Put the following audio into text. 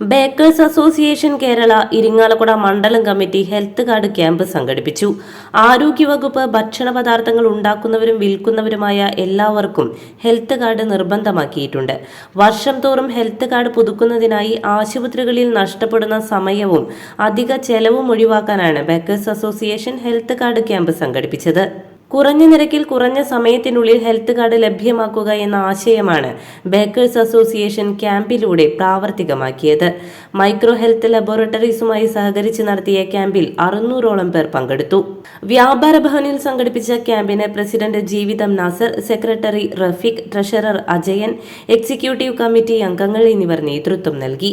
Baker's association Kerala Irinjalakuda മണ്ഡലം committee health card camp സംഘടിപ്പിച്ചു. ആരോഗ്യവകുപ്പ് ഭക്ഷണ പദാർത്ഥങ്ങൾ ഉണ്ടാക്കുന്നവരും വിൽക്കുന്നവരുമായ എല്ലാവർക്കും ഹെൽത്ത് കാർഡ് നിർബന്ധമാക്കിയിട്ടുണ്ട്. വർഷം തോറും ഹെൽത്ത് കാർഡ് പുതുക്കുന്നതിനായി ആശുപത്രികളിൽ നഷ്ടപ്പെടുന്ന സമയവും അധിക ചെലവും ഒഴിവാക്കാനാണ് bakers association health card camp സംഘടിപ്പിച്ചത്. കുറഞ്ഞ നിരക്കിൽ കുറഞ്ഞ സമയത്തിനുള്ളിൽ ഹെൽത്ത് കാർഡ് ലഭ്യമാക്കുക എന്ന ആശയമാണ് ബേക്കേഴ്സ് അസോസിയേഷൻ ക്യാമ്പിലൂടെ പ്രാവർത്തികമാക്കിയത്. മൈക്രോ ഹെൽത്ത് ലബോറട്ടറീസുമായി സഹകരിച്ച് നടത്തിയ ക്യാമ്പിൽ അറുന്നൂറോളം പേർ പങ്കെടുത്തു. വ്യാപാര ഭവനിൽ സംഘടിപ്പിച്ച ക്യാമ്പിന് പ്രസിഡന്റ് ജീവിതം Nasar secretary Rafeeq treasurer Ajayan executive committee അംഗങ്ങൾ എന്നിവർ നേതൃത്വം നൽകി.